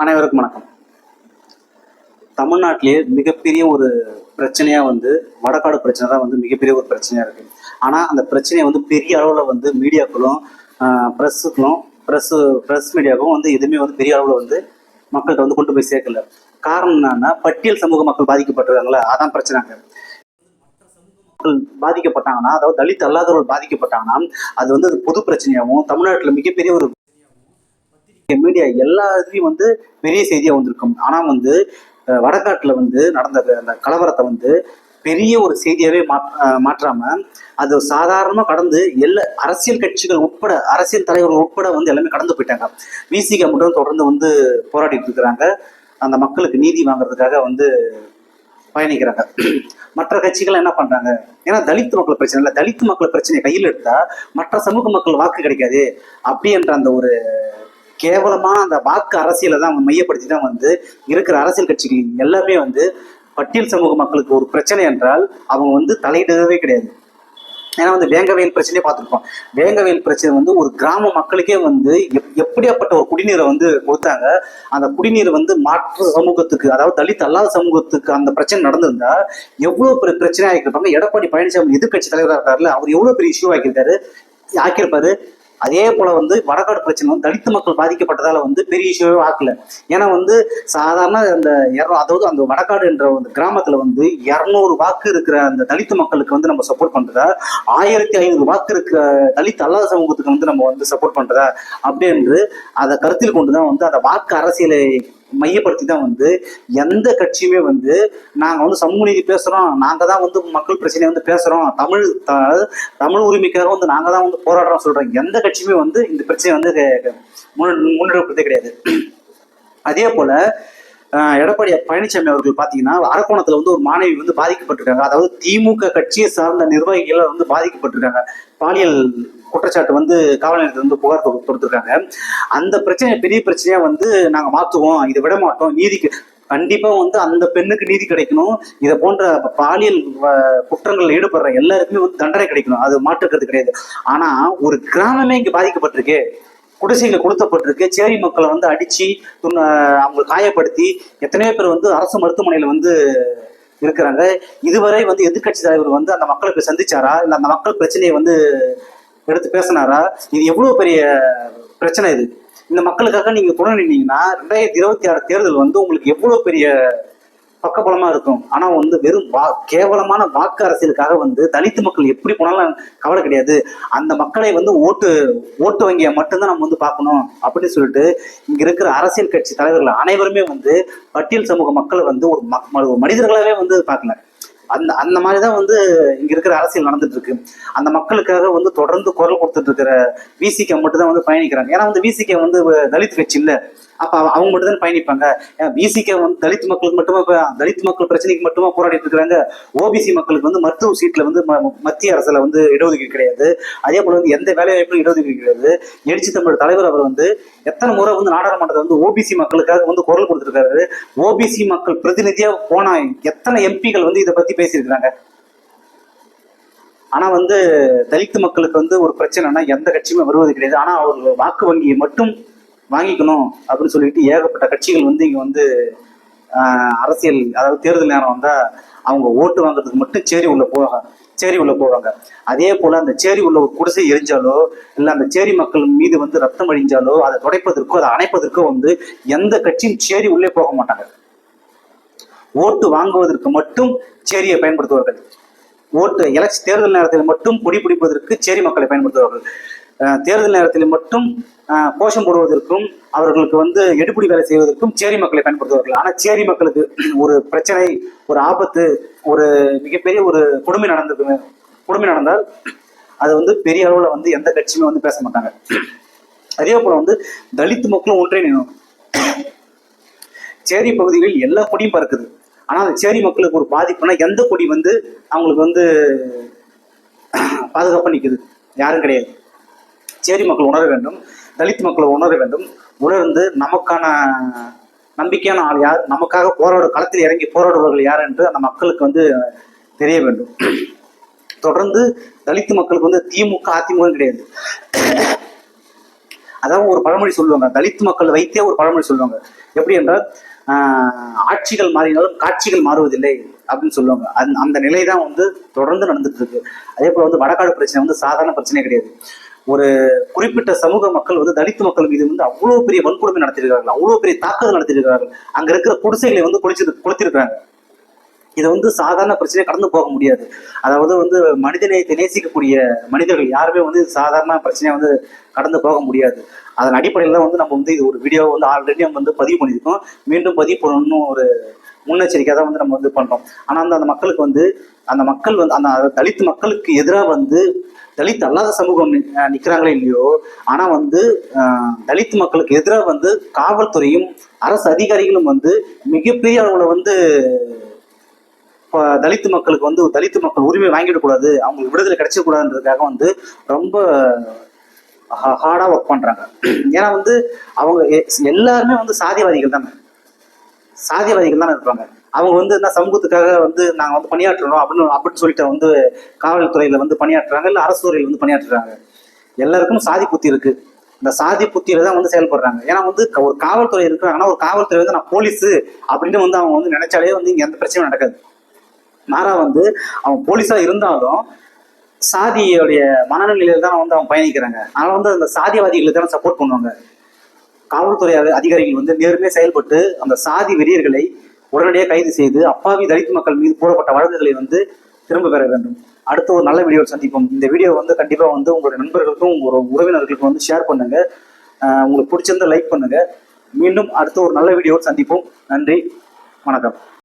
அனைவருக்கும் வணக்கம். தமிழ்நாட்டிலேயே மிகப்பெரிய ஒரு பிரச்சனையாக வந்து வடக்காடு பிரச்சனை தான் வந்து மிகப்பெரிய ஒரு பிரச்சனையாக இருக்குது ஆனால் அந்த பிரச்சனையை வந்து பெரிய அளவில் வந்து மீடியாக்களும் ப்ரெஸ்ஸுக்களும் ப்ரெஸ்ஸு ப்ரெஸ் மீடியாவுக்கும் வந்து எதுவுமே வந்து பெரிய அளவில் வந்து மக்கள்கிட்ட வந்து கொண்டு போய் சேர்க்கல. காரணம் என்னன்னா பட்டியல் சமூக மக்கள் பாதிக்கப்பட்டிருக்காங்களே அதான் பிரச்சனைங்க மக்கள் பாதிக்கப்பட்டாங்கன்னா அதாவது தலித் அல்லாதவர்கள் பாதிக்கப்பட்டாங்கன்னா அது வந்து அது பொது பிரச்சனையாகவும் தமிழ்நாட்டில் மிகப்பெரிய ஒரு மீடியா எல்லா இதுலையும் வந்து பெரிய செய்தியா வந்திருக்கும். ஆனா வந்து வடகாட்டில் வடகாட்டுல வந்து நடந்த அந்த கலவரத்தை வந்து பெரிய ஒரு செய்தியாவே மாற்றாம அது சாதாரணமா கடந்து எல்லா அரசியல் கட்சிகள் உட்பட அரசியல் தலைவர்கள் உட்பட வந்து எல்லாமே கடந்து போயிட்டாங்க. விசிக மட்டும் தொடர்ந்து வந்து போராடிட்டு இருக்கிறாங்க. அந்த மக்களுக்கு நீதி வாங்குறதுக்காக வந்து பயணிக்கிறாங்க. மற்ற கட்சிகள் என்ன பண்றாங்க? ஏன்னா தலித் மக்கள் பிரச்சனை இல்லை. தலித் மக்கள் பிரச்சனையை கையில் எடுத்தா மற்ற சமூக மக்கள் வாக்கு கிடைக்காது. அப்படின்ற அந்த ஒரு கேவலமான அந்த வாக்கு அரசியலை தான் அவங்க மையப்படுத்தி தான் வந்து இருக்கிற அரசியல் கட்சிகள் எல்லாமே வந்து பட்டியல் சமூக மக்களுக்கு ஒரு பிரச்சனை என்றால் அவங்க வந்து தலையிடவே கிடையாது. ஏன்னா வந்து வேங்கவயல் பிரச்சனையே பார்த்துருப்போம். வேங்கவயல் பிரச்சனை வந்து ஒரு கிராம மக்களுக்கே வந்து எப்- எப்படியாப்பட்ட ஒரு குடிநீரை வந்து கொடுத்தாங்க. அந்த குடிநீர் வந்து மாற்று சமூகத்துக்கு அதாவது தலித் அல்லாத சமூகத்துக்கு அந்த பிரச்சனை நடந்திருந்தா எவ்வளோ பெரிய பிரச்சனை ஆகிருப்பாங்க எடப்பாடி பழனிசாமி எதிர்கட்சி தலைவராக இருக்காருல்ல அவர் எவ்வளோ பெரிய இஷ்யூ ஆக்கியிருக்காரு ஆக்கியிருப்பாரு. அதே போல வந்து வடகாடு பிரச்சனை வந்து தலித்து மக்கள் பாதிக்கப்பட்டதால வந்து பெரிய இஷ்யூவே ஆக்கல. ஏன்னா வந்து சாதாரண அந்த அதாவது அந்த வடகாடு என்ற அந்த கிராமத்துல வந்து இரநூறு வாக்கு இருக்கிற அந்த தலித்து மக்களுக்கு வந்து நம்ம சப்போர்ட் பண்றதா? ஆயிரத்தி ஐநூறு வாக்கு இருக்கிற தலித் அல்லாத சமூகத்துக்கு வந்து நம்ம வந்து சப்போர்ட் பண்றதா? அப்படின்னு அதை கருத்தில் கொண்டு தான் வந்து அந்த வாக்கு அரசியலை மையப்படுத்தி தான் வந்து எந்த கட்சியுமே வந்து நாங்கள் வந்து சமூக நீதி பேசுகிறோம் நாங்கள் தான் வந்து மக்கள் பிரச்சனையை வந்து பேசுகிறோம் தமிழ் த- தமிழ் உரிமைக்காக வந்து நாங்கள் தான் வந்து போராடுறோம் சொல்கிறோம் எந்த கட்சியுமே வந்து இந்த பிரச்சனையை வந்து முன்னெடுப்பதே கிடையாது. அதே போல் எடப்பாடி பழனிசாமி அவர்கள் பார்த்தீங்கன்னா அரக்கோணத்தில் வந்து ஒரு மாணவி வந்து பாதிக்கப்பட்டிருக்காங்க. அதாவது திமுக கட்சியை சார்ந்த நிர்வாகிகள் வந்து பாதிக்கப்பட்டிருக்காங்க. பாலியல் குற்றச்சாட்டு வந்து காவல் நிலையத்தில் வந்து புகார் கொடுத்துருக்காங்க அந்த பிரச்சனை பெரிய பிரச்சனையா வந்து நாங்கள் மாற்றுவோம் இதை விட மாட்டோம். நீதிக்கு கண்டிப்பா வந்து அந்த பெண்ணுக்கு நீதி கிடைக்கணும். இதை போன்ற பாலியல் குற்றங்கள் ஈடுபடுற எல்லாருக்குமே வந்து தண்டனை கிடைக்கணும். அது மாற்றுக்கிறது கிடையாது. ஆனா ஒரு கிராமமே இங்க பாதிக்கப்பட்டிருக்கு. குடிசைகள் கொடுத்தப்பட்டிருக்கு சேரி மக்களை வந்து அடிச்சு துண்ண- அவங்களை காயப்படுத்தி எத்தனையோ பேர் வந்து அரசு மருத்துவமனையில வந்து இருக்கிறாங்க. இதுவரை வந்து எதிர்க்கட்சி தலைவர் வந்து அந்த மக்களை போய் சந்திச்சாரா? இல்லை அந்த மக்கள் பிரச்சனையை வந்து எடுத்து பேசினாரா? இது எவ்வளவு பெரிய பிரச்சனை இது? இந்த மக்களுக்காக நீங்க துணை நின்னீங்கன்னா ரெண்டாயிரத்தி இருபத்தி ஆறு தேர்தல் வந்து உங்களுக்கு எவ்வளவு பெரிய பக்கபலமா இருக்கும்? ஆனா வந்து வெறும் வா கேவலமான வாக்கு அரசியலுக்காக வந்து தலித்து மக்கள் எப்படி போனாலும் கவலை கிடையாது. அந்த மக்களை வந்து ஓட்டு ஓட்டு வங்கியை மட்டும்தான் நம்ம வந்து பார்க்கணும் அப்படின்னு சொல்லிட்டு இங்க இருக்கிற அரசியல் கட்சி தலைவர்கள் அனைவருமே வந்து பட்டியல் சமூக மக்களை வந்து ஒரு ஒரு மனிதர்களாவே வந்து பார்க்கல. அந்த அந்த மாதிரி தான் வந்து இங்கே இருக்கிற அரசியல் நடந்துட்டு இருக்கு அந்த மக்களுக்காக வந்து தொடர்ந்து குரல் கொடுத்துட்டு இருக்கிற விசிகே மட்டும் தான் வந்து பயணிக்கிறாங்க. ஏன்னா வந்து விசிகே வந்து தலித் கட்சி இல்லை. அப்ப அவங்க மட்டும் தான் பயணிப்பாங்க பிசிகே வந்து தலித் மக்களுக்கு மட்டுமா தலித் மக்கள் பிரச்சனைக்கு மட்டுமா போராடிட்டு இருக்கிறாங்க? ஓபிசி மக்களுக்கு வந்து மருத்துவ சீட்ல வந்து ம- மத்திய அரசுல வந்து இடஒதுக்கீடு கிடையாது. அதே போல வந்து எந்த வேலை வாய்ப்பும் இடஒதுக்கீடு கிடையாது. எழுச்சி தமிழ் தலைவர் அவர் வந்து எத்தனை முறை வந்து நாடாளுமன்றத்தை வந்து ஓபிசி மக்களுக்காக வந்து குரல் கொடுத்துருக்காரு. ஓபிசி மக்கள் பிரதிநிதியா போனா எத்தனை எம்பிகள் வந்து இதை பத்தி பேசியிருக்கிறாங்க? ஆனா வந்து தலித் மக்களுக்கு வந்து ஒரு பிரச்சனைனா எந்த கட்சியுமே வருவது கிடையாது. ஆனா அவர்கள் வாக்கு வங்கியை மட்டும் வாங்கிக்கணும் அப்படின்னு சொல்லிட்டு ஏகப்பட்ட கட்சிகள் வந்து இங்க வந்து அரசியல் அதாவது தேர்தல் நேரம் வந்தா அவங்க ஓட்டு வாங்குறதுக்கு மட்டும் சேரி உள்ள போவாங்க. சேரி உள்ள போவாங்க. அதே போல அந்த சேரி உள்ள ஒரு குடிசை எரிஞ்சாலோ இல்ல அந்த சேரி மக்கள் மீது வந்து ரத்தம் அழிஞ்சாலோ அதை துடைப்பதற்கோ அதை அணைப்பதற்கோ வந்து எந்த கட்சியும் சேரி உள்ளே போக மாட்டாங்க. ஓட்டு வாங்குவதற்கு மட்டும் சேரியை பயன்படுத்துவார்கள். ஓட்டு எலக்ஷன் தேர்தல் நேரத்தில் மட்டும் கொடி பிடிப்பதற்கு சேரி மக்களை பயன்படுத்துவார்கள். தேர்தல் நேரத்தில் மட்டும் கோஷம் போடுவதற்கும் அவர்களுக்கு வந்து எடுப்படி வேலை செய்வதற்கும் சேரி மக்களை பயன்படுத்துவார்கள். ஆனால் சேரி மக்களுக்கு ஒரு பிரச்சனை ஒரு ஆபத்து ஒரு மிகப்பெரிய ஒரு கொடுமை நடந்தது. கொடுமை நடந்தால் அது வந்து பெரிய அளவில் வந்து எந்த கட்சியுமே வந்து பேச மாட்டாங்க. அதே போல வந்து தலித் மக்களும் ஒன்றே ஒன்றிணைணும் சேரி பகுதிகளில் எல்லா கொடியும் பறக்குது. ஆனால் அந்த சேரி மக்களுக்கு ஒரு பாதிப்புனா எந்த கொடி வந்து அவங்களுக்கு வந்து பாதுகாப்பாக நிற்குது யாரும் கிடையாது. சேரி மக்கள் உணர வேண்டும் தலித் மக்கள் உணர வேண்டும். உணர்ந்து நமக்கான நம்பிக்கையான ஆள் யார்? நமக்காக போராட களத்தில் இறங்கி போராடுபவர்கள் யார் என்று அந்த மக்களுக்கு வந்து தெரிய வேண்டும். தொடர்ந்து தலித் மக்களுக்கு வந்து திமுக அதிமுக கிடையாது. அதாவது ஒரு பழமொழி சொல்லுவாங்க தலித் மக்கள் வைத்தே ஒரு பழமொழி சொல்லுவாங்க. எப்படி என்றால் ஆஹ், ஆட்சிகள் மாறினாலும் காட்சிகள் மாறுவதில்லை அப்படின்னு சொல்லுவாங்க. அந்த அந்த நிலை தான் வந்து தொடர்ந்து நடந்துட்டு இருக்கு. அதே போல வந்து வடகாடு பிரச்சனை வந்து சாதாரண பிரச்சனை கிடையாது. ஒரு குறிப்பிட்ட சமூக மக்கள் வந்து தலித்து மக்கள் மீது வந்து அவ்வளோ பெரிய வன்கொடுமை நடத்தியிருக்கிறார்கள். அவ்வளோ பெரிய தாக்குதல் நடத்திருக்கிறார்கள் அங்கே இருக்கிற குடிசைகளை வந்து குளிச்சு கொளுத்திருக்கிறாங்க. இதை வந்து சாதாரண பிரச்சனையை கடந்து போக முடியாது. அதாவது வந்து மனிதநேயத்தை நேசிக்கக்கூடிய மனிதர்கள் யாருமே வந்து சாதாரண பிரச்சனையை வந்து கடந்து போக முடியாது. அதன் அடிப்படையில் தான் வந்து நம்ம வந்து இது ஒரு வீடியோ வந்து ஆல்ரெடி நம்ம வந்து பதிவு பண்ணியிருக்கோம். மீண்டும் பதிவு பண்ணணும்னு ஒரு முன்னெச்சரிக்கையாக தான் வந்து நம்ம வந்து பண்ணுறோம் ஆனால் வந்து அந்த மக்களுக்கு வந்து அந்த மக்கள் வந்து அந்த தலித்து மக்களுக்கு எதிராக வந்து தலித் அல்லாத சமூகம் நி- நிக்கிறாங்களே இல்லையோ ஆனா வந்து தலித் மக்களுக்கு எதிராக வந்து காவல்துறையும் அரசு அதிகாரிகளும் வந்து மிகப்பெரிய அளவுல வந்து இப்ப தலித் மக்களுக்கு வந்து தலித் மக்கள் உரிமை வாங்கிடக்கூடாது அவங்களுக்கு விடுதலை கிடைச்சிடக்கூடாதுன்றதுக்காக வந்து ரொம்ப ஹார்டா ஒர்க் பண்றாங்க. ஏன்னா வந்து அவங்க எ- எல்லாருமே வந்து சாதியவாதிகள் தானே. சாதியவாதிகள் தானே இருப்பாங்க. அவங்க வந்து என்ன சமூகத்துக்காக வந்து நாங்கள் வந்து பணியாற்றணும் அப்படின்னு அப்படின்னு சொல்லிட்டு வந்து காவல்துறையில் வந்து பணியாற்றுறாங்க இல்லை அரசு துறையில் வந்து பணியாற்றுறாங்க. எல்லாருக்கும் சாதி புத்தி இருக்கு. இந்த சாதி புத்தியில தான் வந்து செயல்படுறாங்க. ஏன்னா வந்து க- ஒரு காவல்துறை இருக்கிறாங்கன்னா ஒரு காவல்துறை வந்து நான் போலீஸ் அப்படின்னு வந்து அவங்க வந்து நினைச்சாலே வந்து இங்க எந்த பிரச்சனையும் நடக்காது. மாறா வந்து அவன் போலீஸா இருந்தாலும் சாதியோடைய மனநிலையில தான் வந்து அவங்க பயணிக்கிறாங்க. அதனால வந்து அந்த சாதியவாதிகளை தானே சப்போர்ட் பண்ணுவாங்க. காவல்துறை அதிகாரிகள் வந்து நேர்மையாக செயல்பட்டு அந்த சாதி வெறியர்களை உடனடியாக கைது செய்து அப்பாவி தலித் மக்கள் மீது கூறப்பட்ட வழக்குகளை வந்து திரும்ப பெற வேண்டும். அடுத்த ஒரு நல்ல வீடியோ சந்திப்போம். இந்த வீடியோ வந்து கண்டிப்பாக வந்து உங்களுடைய நண்பர்களுக்கும் உங்களோட உறவினர்களுக்கும் வந்து ஷேர் பண்ணுங்க. உங்களுக்கு பிடிச்சிருந்தா லைக் பண்ணுங்க. மீண்டும் அடுத்த ஒரு நல்ல வீடியோ சந்திப்போம். நன்றி. வணக்கம்.